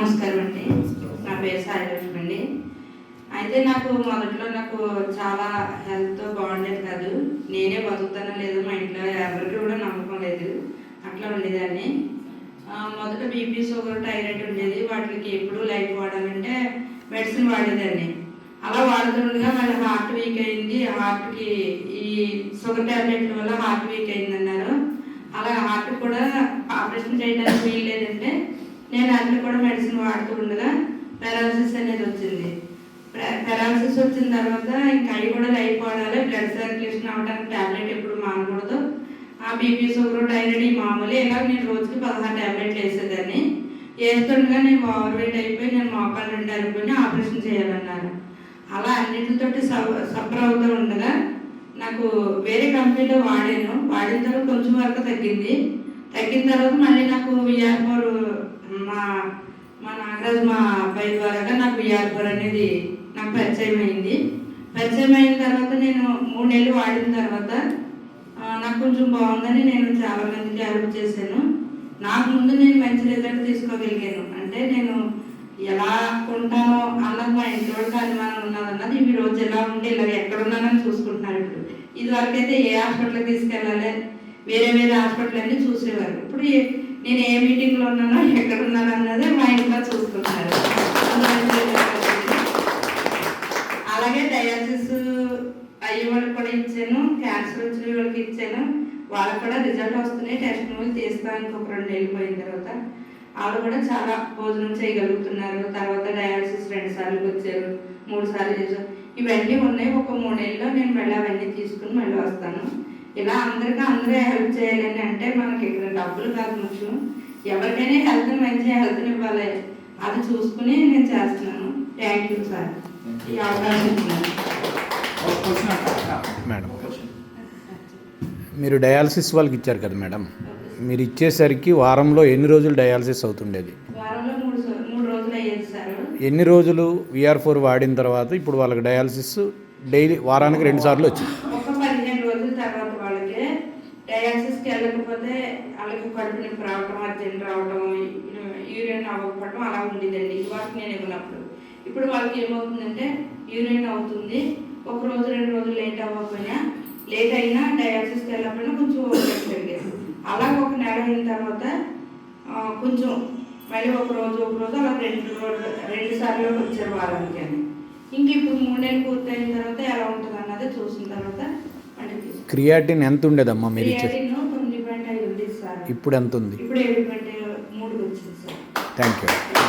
నమస్కారం అండి. నా పేరు సాయిలక్ష్మి అండి. అయితే నాకు మొదట్లో నాకు చాలా హెల్త్ బాగుండేది కాదు. నేనే బతుకుతానో లేదో మా ఇంట్లో ఎవరికి కూడా నమ్మకం లేదు. అట్లా ఉండేదాన్ని. మొదట బీపీ షుగర్ థైరాయిడ్ ఉండేది. వాటికి ఎప్పుడు లైఫ్ వాడాలంటే మెడిసిన్ వాడేదాన్ని. అలా వాడుతుండగా మళ్ళీ హార్ట్ వీక్ అయింది. హార్ట్కి ఈ షుగర్ టాబ్లెట్ల వల్ల హార్ట్ వీక్ అయింది అన్నారు అలా హార్ట్ కూడా ఆపరేషన్ చేయడానికి వీలు లేదంటే నేను అన్ని కూడా మెడిసిన్ వాడుతూ ఉండగా పెరాలసిస్ అనేది వచ్చింది. పెరాలసిస్ వచ్చిన తర్వాత ఇంకా అవి కూడా లైఫ్ బ్లడ్ సర్క్యులేషన్ అవ్వడానికి టాబ్లెట్ ఎప్పుడు మానకూడదు. ఆ బీపీ షుగర్ డైరెడ్ ఈ మామూలు. ఇలా నేను రోజుకి పదహారు టాబ్లెట్లు వేసేదాన్ని. వేస్తుండగా నేను ఓవర్ వెయిట్ అయిపోయి నేను మోకాలు రెండు అరిపోయి ఆపరేషన్ చేయాలన్నారు. అలా అన్నిటితోటి సఫర్ అవుతూ ఉండగా నాకు వేరే కంపెనీలో వాడాను. వాడిన తర్వాత కొంచెం వరకు తగ్గింది. తగ్గిన తర్వాత మళ్ళీ నాకు విఆర్ మా మా నాగరాజు మా అబ్బాయి ద్వారా నాకు విఆర్ అనేది నాకు పరిచయం అయింది పరిచయం అయిన తర్వాత నేను మూడు నెలలు వాడిన తర్వాత నాకు కొంచెం బాగుందని నేను చాలా మందికి హెల్ప్ చేశాను. నాకు ముందు నేను మంచి రిజల్ట్ తీసుకోగలిగాను. అంటే నేను ఎలా ఉంటానో అన్నది మా ఇంటి అనుమానం ఉన్నదన్నది ఈ రోజు ఎలా ఉంటే ఇలా ఎక్కడ ఉన్నానని చూసుకుంటున్నారు ఇప్పుడు. ఇది వరకైతే ఏ హాస్పిటల్కి తీసుకెళ్ళాలి? వేరే వేరే హాస్పిటల్ అన్నీ చూసేవారు. ఇప్పుడు నేను ఏ మీటింగ్లో ఉన్నానో ఎక్కడ ఉన్నాను అన్నదే మా ఇంట్లో చూసుకుంటున్నారు అలాగే డయాలసిస్ అయ్యే వాళ్ళకి కూడా ఇచ్చాను క్యాన్సర్ వచ్చిన వాళ్ళకి ఇచ్చాను. వాళ్ళకి కూడా రిజల్ట్ వస్తున్నాయి. టెస్ట్ మూవీ తీస్తాను ఇంకొక రెండు నెలలు పోయిన తర్వాత. వాళ్ళు కూడా చాలా భోజనం చేయగలుగుతున్నారు. తర్వాత డయాలసిస్ రెండు సార్లు వచ్చారు మూడు సార్లు చేశారు. ఇవన్నీ ఉన్నాయి. ఒక మూడు నేను మళ్ళీ అవన్నీ తీసుకుని మళ్ళీ వస్తాను. ఇలా అందరికీ అందరూ హెల్ప్ చేయాలని అంటే మనకి ఇక్కడ డబ్బులు కాదు ముఖ్యం. ఎవరికైనా హెల్త్ మంచి హెల్త్ని ఇవ్వాలి. అది చూసుకుని నేను చేస్తున్నాను. థ్యాంక్ యూ సార్ ఈ అవకాశం. మేడం. మీరు డయాలసిస్ వాళ్ళకి ఇచ్చారు కదా మేడం. మీరు ఇచ్చేసరికి వారంలో ఎన్ని రోజులు డయాలసిస్ అవుతుండేది? వారంలో మూడు సో- మూడు రోజులు అయ్యేది సార్ ఎన్ని రోజులు విఆర్ ఫోర్ వాడిన తర్వాత ఇప్పుడు వాళ్ళకి డయాలసిస్ డైలీ వారానికి రెండు సార్లు వచ్చింది ఒక పదిహేను రోజుల తర్వాత వాళ్ళకి డయాలసిస్కి వెళ్ళకపోతే వాళ్ళకి కడుపు నొప్పి రావటం అర్జెంట్ రావటం యూరిన్ అవ్వకపోవటం అలా ఉండేదండి. ఇదివరకు నేను ఇవ్వనప్పుడు. ఇప్పుడు వాళ్ళకి ఏమవుతుందంటే యూరిన్ అవుతుంది. ఒక రోజు రెండు రోజులు లేట్ అవ్వకపోయినా లేట్ అయినా డయాలసిస్కి వెళ్ళకపోయినా కొంచెం పెరిగేది. అలా ఒక నెల అయిన తర్వాత కొంచెం మళ్ళీ ఒక రోజు ఒక రోజు అలా రెండు రోజులు రెండు సార్లు వచ్చారు వారానికి అని. ఇంక ఇప్పుడు మూడు నెలలు పూర్తయిన తర్వాత ఎలా ఉంటుంది అన్నది చూసిన తర్వాత. క్రియాటిన్ ఎంత ఉండేదమ్మా మీరు ఇప్పుడు ఎంత ఉంది థ్యాంక్ యూ